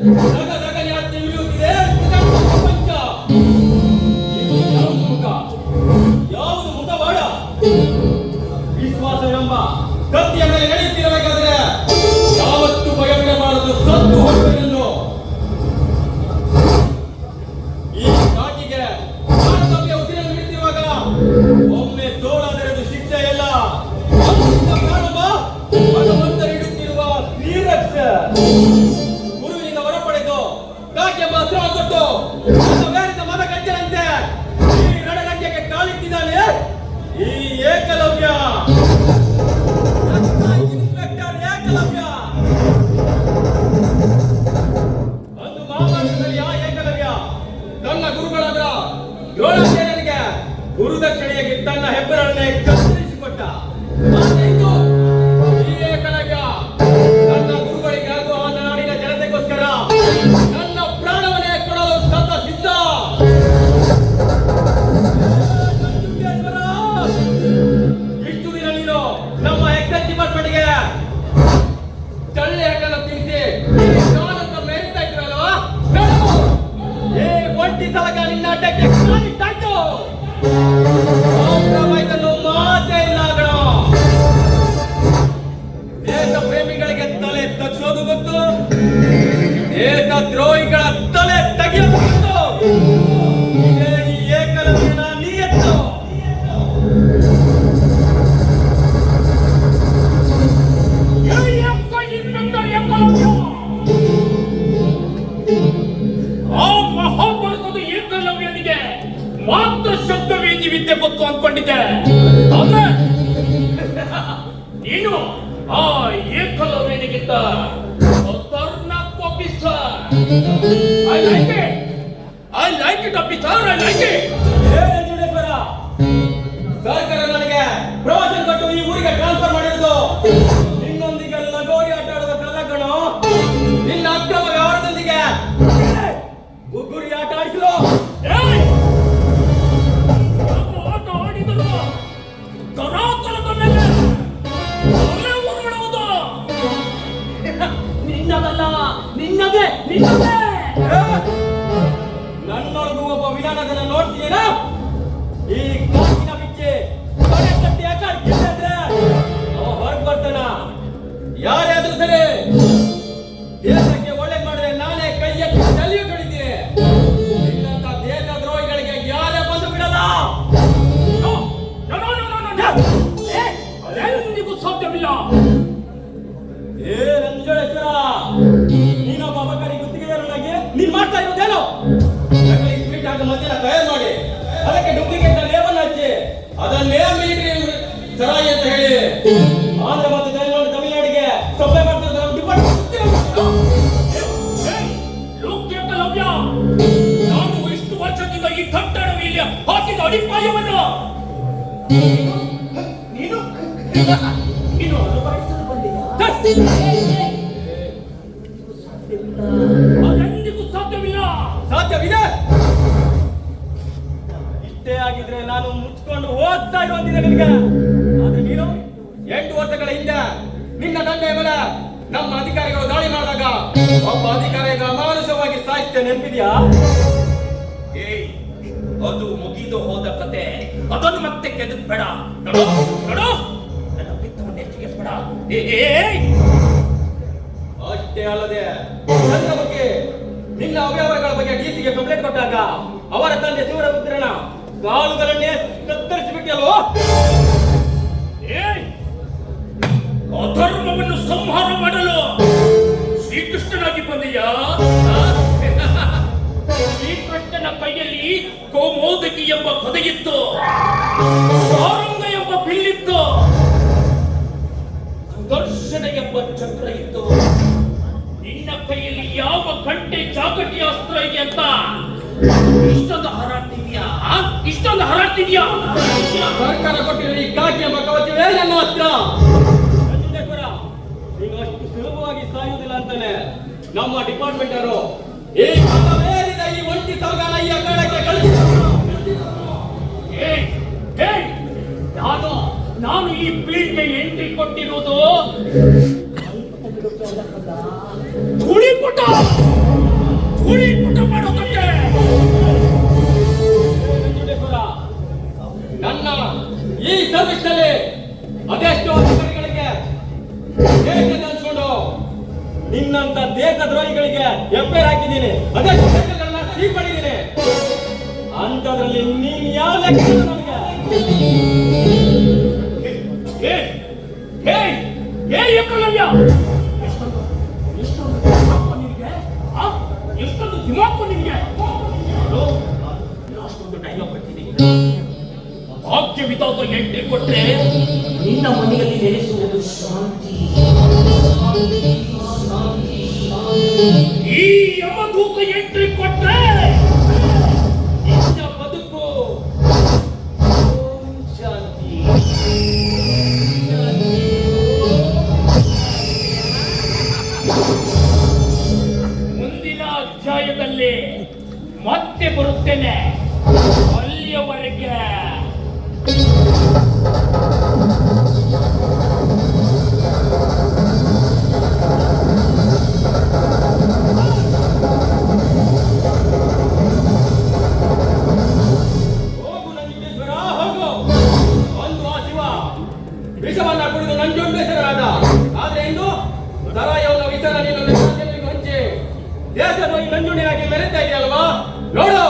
Daga, daga. ಎಂಬ ಕೊಟ್ಟು ಈ ರಣರಂಗಕ್ಕೆ ಕಾಲಿಟ್ಟಿದ್ದಾನೆ ಈ ಏಕಲವ್ಯ. ಅಂದು ಮಹಾಭಾರತದಲ್ಲಿ ಏಕಲವ್ಯ. ತನ್ನ ಗುರುಗಳಾದ ದ್ರೋಣಾಚಾರ್ಯನಿಗೆ ಗುರುದಕ್ಷಿಣೆಯಾಗಿ ತನ್ನ ಹೆಬ್ಬರನ್ನೇ ಕತ್ತರಿಸಿಕೊಟ್ಟ. ಕಟ್ಟಿ ಸಲಗಾಲಿ ನಾಟಕ್ಕೆ ಕಾಲಿಟ್ಟಾಯ್ತು ಸಾಂಪ್ರದಾಯಿಕನ್ನು ಮಾತೇ ಇಲ್ಲ ಕಣ ದೇಶ ಪ್ರೇಮಿಗಳಿಗೆ ತಲೆ ತಗ್ಸೋದು ಗೊತ್ತು. ದೇಶ ದ್ರೋಹಿಗಳ ತಲೆ ತೆಗೆಯೋದು ಏಕಲವ್ಯನಿಗೆ ಮಾತ್ರ ಶಬ್ದವೇದಿ ವಿದ್ಯೆ ಗೊತ್ತು ಅನ್ಕೊಂಡಿದ್ದೆ. ನೀನು ಆ ಏಕಲವ್ಯನಿಗಿಂತ I like I like it I like it like I ಯಾರೇ ನೀನು ನೀನು ಇಷ್ಟೇ ಆಗಿದ್ರೆ ನಾನು ಮುಚ್ಕೊಂಡು ಓದ್ತಾ ಇರೋದಿದೆ ನಿನಗೆ. ಆದ್ರೆ ನೀನು ಎಂಟು ವರ್ಷಗಳ ಹಿಂದೆ ನಿನ್ನ ದಂಡೆ ಮೇಲೆ ನಮ್ಮ ಅಧಿಕಾರಿಗಳು ದಾಳಿ ಮಾಡಿದಾಗ ಒಬ್ಬ ಅಧಿಕಾರಿಗಳ ಅಮಾನುಷವಾಗಿ ಸಾಹಿತ್ಯ ನೆನಪಿದ್ಯಾ? ಏಯ್, ಅದು ಮುಗಿದು ಹೋದ ಕತೆ. ಅದನ್ನು ಮತ್ತೆ ಕೆದಕ್ಬೇಡ ನೋಡು ನೋಡು. ನನ್ನ ಪಿತ್ತವನ್ನು ಹೆಚ್ಚಿಗೆಸ್ಬೇಡ ಅಷ್ಟೇ ಅಲ್ಲದೆ ನನ್ನ ಬಗ್ಗೆ ನಿನ್ನ ಅವ್ಯವಹಾರಗಳ ಬಗ್ಗೆ ಡಿಸಿಗೆ ಕಂಪ್ಲೇಂಟ್ ಕೊಟ್ಟಾಗ ಅವರ ತಂದೆ ಶಿವರಪುತ್ರನ ಕಾಲುಗಳನ್ನೇ ಕತ್ತರಿಸಿಬಿಟ್ಟಲ್ವೋ ಎಂಬ ಕೊದೆಯಿತ್ತು ಸಾರಂಗ ಎಂಬ ಬಿಲ್ಲಿತ್ತು. ಸುದರ್ಶನ ಎಂಬ ಚಕ್ರ ಇತ್ತು. ನಿನ್ನ ಕೈಯಲ್ಲಿ ಯಾವ ಗಂಟೆ ಚಾಕಟಿ ಅಸ್ತ್ರ ಇದೆ ಅಂತ? ಇಷ್ಟೊಂದು ಹಾರಾಡ್ತಿದ್ಯಾ? ಇಷ್ಟೊಂದು ಹಾರಾಡ್ತಿದ್ಯಾ? ಸರ್ಕಾರ ಕೊಟ್ಟಿರೋ ಈ ಕಾಕಿ ಎಂಬ ಕವಚವೇ ನನ್ನ ಅಸ್ತ್ರ ಸುಲಭವಾಗಿ ಸಾಯುವುದಿಲ್ಲ ಅಂತಾನೆ ನಮ್ಮ ಡಿಪಾರ್ಟ್ಮೆಂಟ್ ಅವರು ಈ ಈ ಒಂಟಿ ಸಾಗಾನ ಈ ಅಖಾಡಕ್ಕೆ ಈ ಫೀಲ್ಡ್ಗೆ ಎಂಟ್ರಿ ಕೊಟ್ಟಿರುವುದು ಧೂಳಿಪುಟ ಧೂಳಿಪುಟ ಮಾಡೋದಕ್ಕೆ ನನ್ನ ಈ ಸರ್ವಿಸ್ನಲ್ಲಿ ಅದೆಷ್ಟೋ ಅಧಿಕಾರಿಗಳಿಗೆ ಕೇಳಿಕೆ ಅನ್ಸ್ಕೊಂಡು ನಿನ್ನಂತ ದೇಶ ದ್ರೋಹಿಗಳಿಗೆ ಎಫ್ಐಆರ್ ಹಾಕಿದ್ದೀನಿ. ಅದೆಷ್ಟು ಕೇಸ್ಗಳನ್ನ ಸೀಲ್ ಮಾಡಿದ್ದೀನಿ ಅಂತದ್ರಲ್ಲಿ ನೀನ್ ಯಾವ ಲೆಕ್ಕ ನನಗೆ? ಎಷ್ಟೊಂದು ಎಷ್ಟೊಂದು ದಿಮಾಕು ನಿನಗೆ ಲಾಸ್ಟೊಂದು ಡೈಲಾಗ್ ಕೊಟ್ಟಿದ್ದೀನಿ ಭಾಗ್ಯವಿದಾದ ಎಂಟ್ರಿ ಕೊಟ್ರೆ ನಿನ್ನ ಮನೆಯಲ್ಲಿ ನೆಲೆಸುವುದು ಶಾಂತಿ. ಈ ಯಮದೂತ ಎಂಟ್ರಿ ಕೊಟ್ರೆ ಮತ್ತೆ ದೇಶದ್ರೋಹಿ ನಂಜುಂಡಿಯಾಗಿ ಮೆರೆತಾ ಇದೆಯಲ್ವಾ? ನೋಡು.